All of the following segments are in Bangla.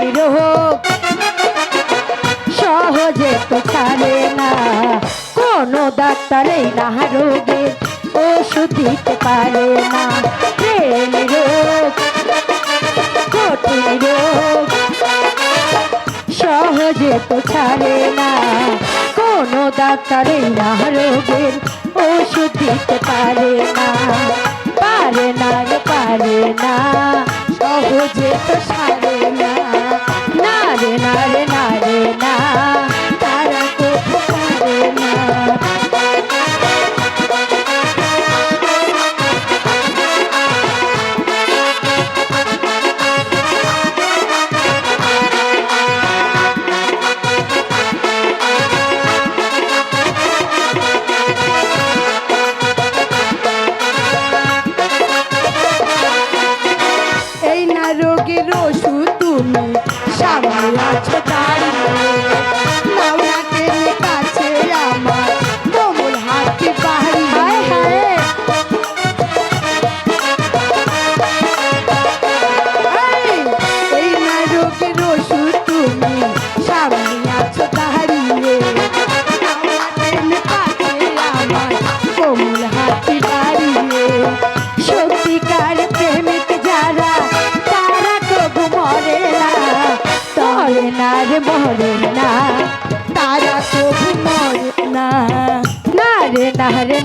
মাটির হোক, সহজে তো ছাড়ে না। কোনো ডাক্তার এই না রোগের ওষুধ দিতে পারে না। প্রেম রোগ, কঠিন রোগ, সহজে তো ছাড়ে না। কোনো ডাক্তার এই না রোগের ওষুধ দিতে পারে না। পারে না পারে না। ও যে তো সারে না। না রে না রে।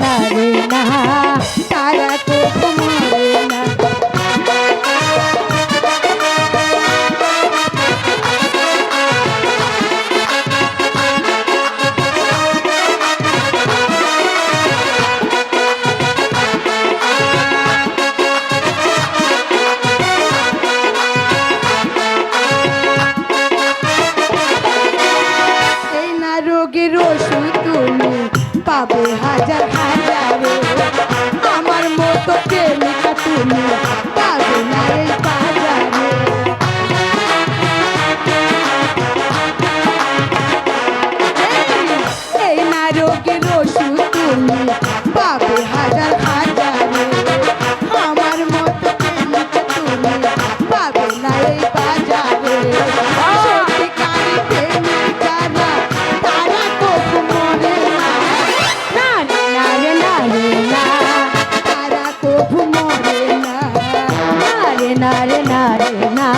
পারে না তারা তো না রে না।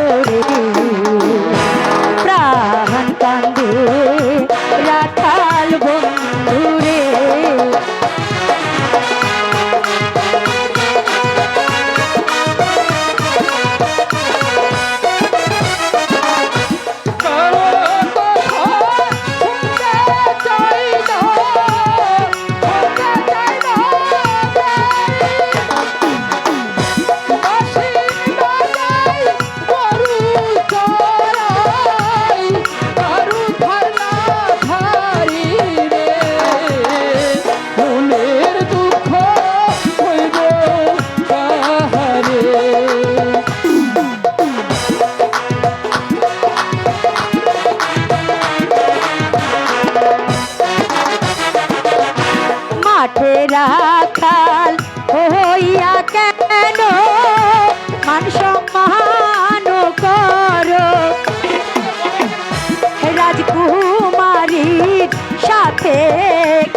রে।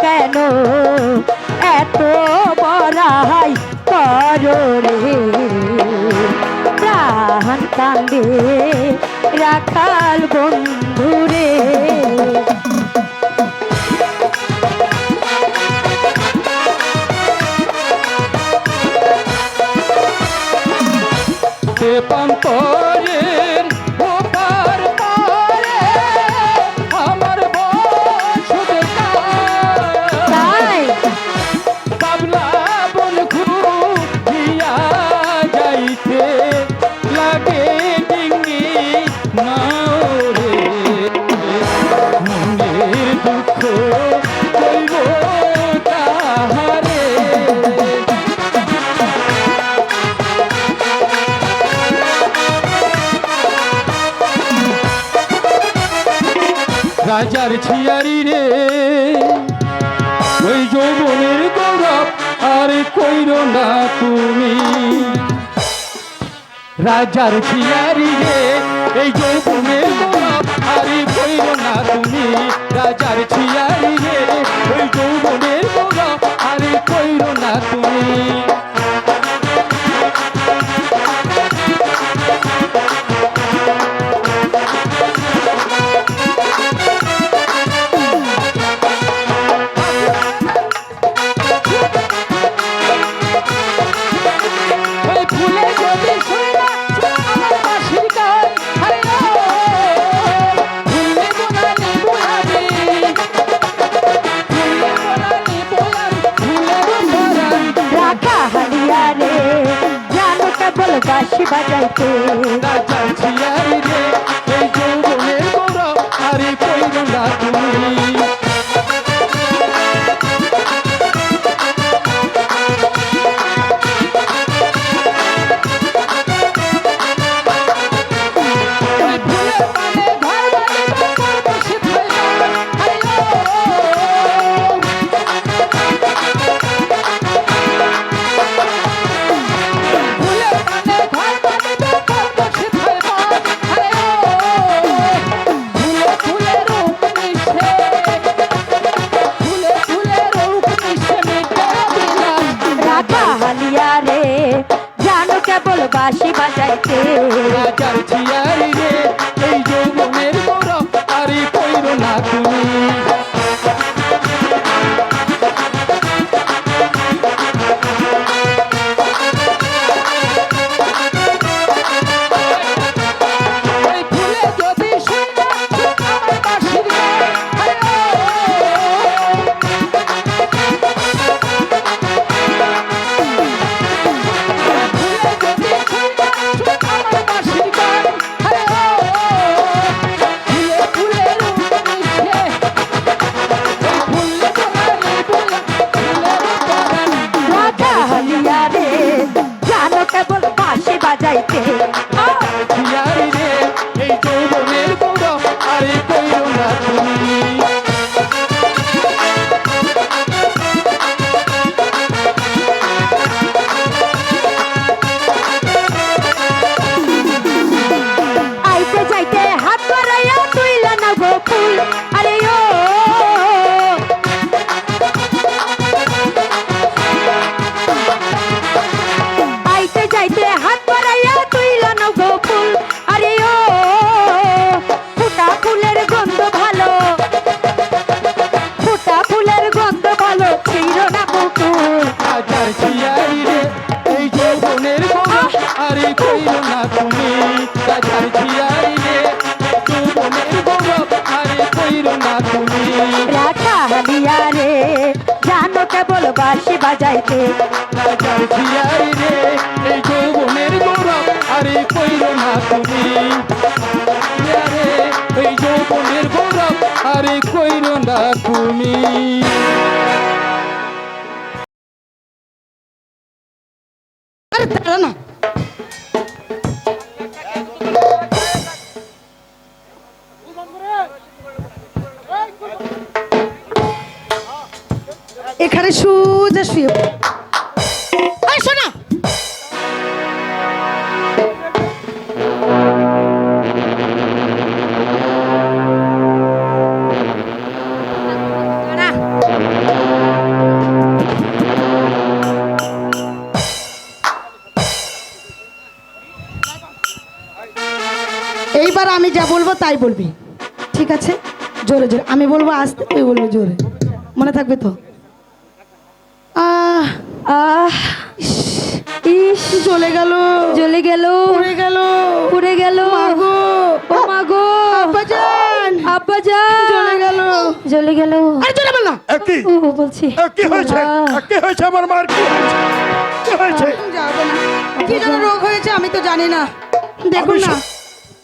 কেন? এত বড়াই কররে প্রাণ কান্দে রাখাল বন্ধু। রাজার পিয়ারি রে এই যৌবনে গোলাপ আরে বইল না তুমি রাজার পিয়ারি যাইতে যাইতে যাই রে, এই যৌবনের গৌরব, আরে কইল না তুমি। এই যৌবনের গৌরব, আরে কইল না তুমি। তাই বলবি। ঠিক আছে? জোরে জোরে। আমি বলব আসতে তুই বলব জোরে। মনে থাকবে তো? আহ আহ ইস চলে গেল। জ্বলে গেল। পড়ে গেল। পুড়ে গেল। মাগো ও মাগো আব্বাজান আব্বা চলে গেল। জ্বলে গেল। আরে চলে বল না। একই ও বলছি। কি হয়েছে? কি হয়েছে আমার মার? কি হয়েছে? কি হয়েছে? যাব না। কি যেন রোগ হয়েছে আমি তো জানি না। দেখুন না।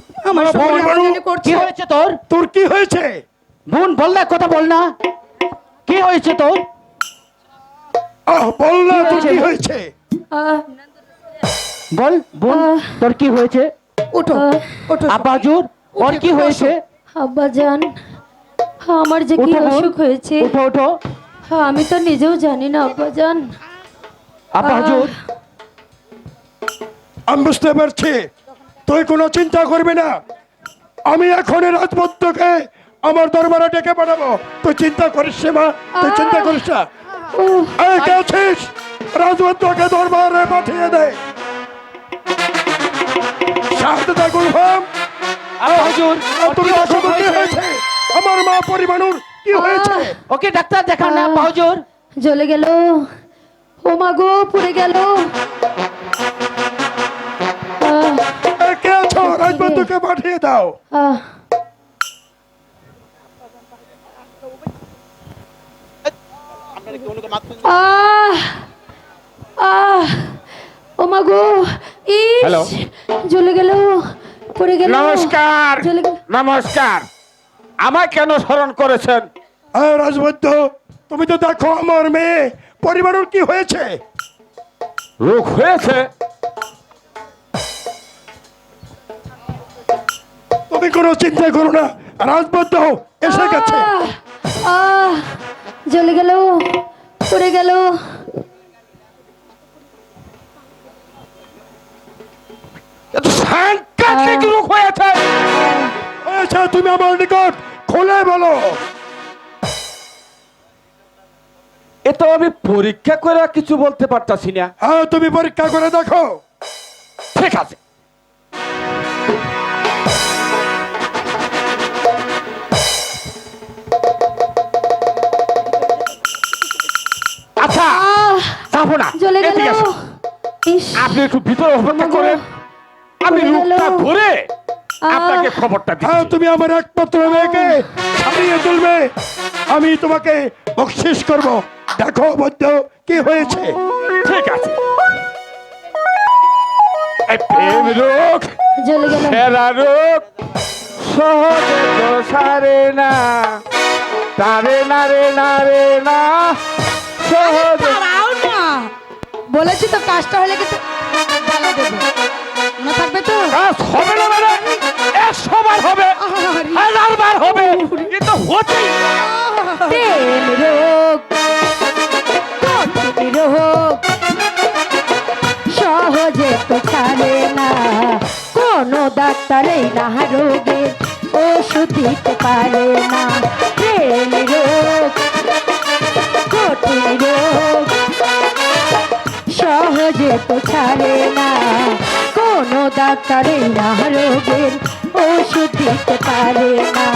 আমার আমার শরীর বোন হাওয়া বাবু, জানি করছে। কি হয়েছে তোর? তোর কি হয়েছে? বোন বল না কথা বল না। কি হয়েছে তোর? আহ বল না তোর কি হয়েছে? আহ, বল বোন তোর কি হয়েছে? ওঠো ওঠো আব্বাজুর ওর কি হয়েছে? আব্বা যান আমার যে কি বোন। অসুখ হয়েছে। উঠো আমি তো নিজেও জানি না আব্বা যান আব্বাজুর আমি বুঝতে পারছি। তুই কোনো চিন্তা করবি না। আমি এখন রাজপুত্রকে আমার দরবারে ডেকে পাঠাবো। তুই চিন্তা করিস মা। তুই চিন্তা করিস না। কে আছিস? রাজপুত্রকে দরবারে পাঠিয়ে দে। গুলফাম। তুমি অসুখ হয়েছে? আমার মা পরিমাণুর কি হয়েছে? ওকে ডাক্তার দেখান না আহ। জ্বলে গেল। ও মা গো পুড়ে গেল। পাঠিয়ে দাও। আহ, আহ। আহ। ও ইস হ্যালো। জ্বলে গেল পড়ে গেল। নমস্কার নমস্কার। আমায় কেন স্মরণ করেছেন? রাজবৈদ্য তুমি তো দেখো আমার মেয়ে। পরিবারের কি হয়েছে? রোগ হয়েছে? কোনো চিন্তা করো না। রাজবৈদ্য এসে গেছে। জ্বলে গেল পড়ে গেল। সাংঘাতিক রোগ হয়েছে। হয়েছে তুমি আমার নিকট খুলে বলো। এ তো আমি পরীক্ষা করে কিছু বলতে পারতাছি না। হ্যাঁ তুমি পরীক্ষা করে দেখো। ঠিক আছে। আপনি একটু ভিতরে অপেক্ষা করেন আমি রূপটা ধরে আপনাকে খবরটা হ্যাঁ তুমি আমার একমাত্র মেয়েকে তুলবে। আমি তোমাকে বকশিস করব। দেখো বৈদ্য কি হয়েছে? ঠিক আছে। প্রেম রোগ সেরা রোগ সহজে তো সারে না। তারে না রে না রে না। সহজে বলেছি তো কাজটা হলে কিন্তু দেবো মনে থাকবে তো? কাজ হবে না মানে একশো বার হবে হাজার বার হবে কিন্তু হতেই প্রেম রোগ রোগ সহজে তো ছাড়ে না। কোনো ডাক্তারই না রোগের ওষুধ দিতে পারে না। প্রেম রোগ তো ছাড়ে না। কোনো ডাক্তারের না রোগের ওষুধ দিতে পারে না।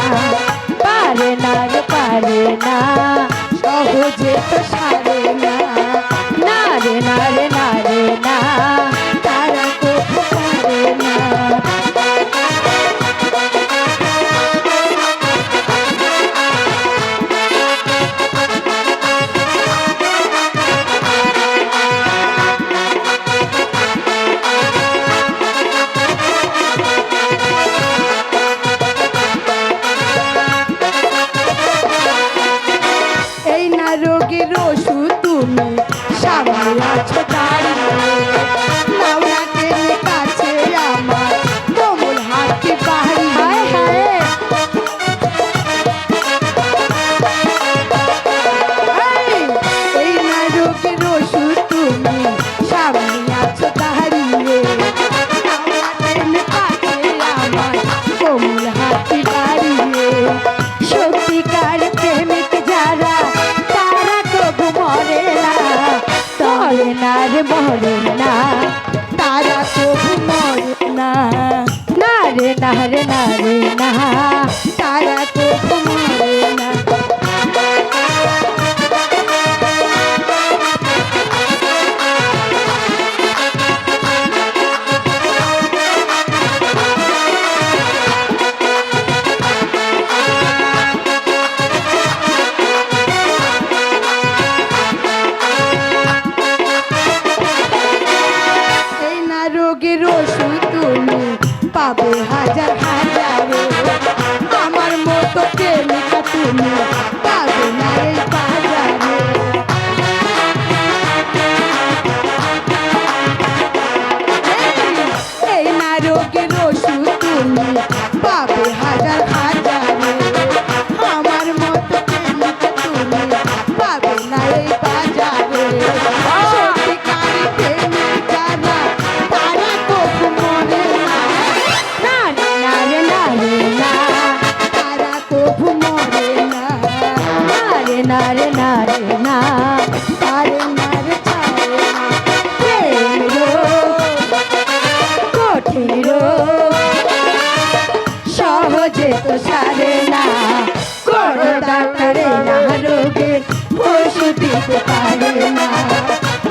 পারে না।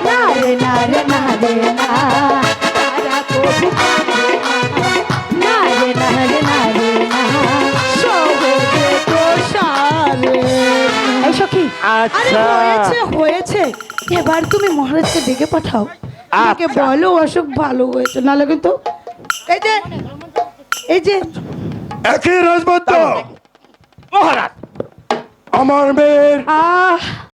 না রে না রে না রে না আচ্ছা। হয়েছে এবার তুমি মহারাজকে ডেকে পাঠাও। আমাকে আচ্ছা। বলো অসুখ ভালো হয়েছে লাগে তো এই যে এই যে। একই রাজবদ্ধ মহারাজ আমার মেয়ের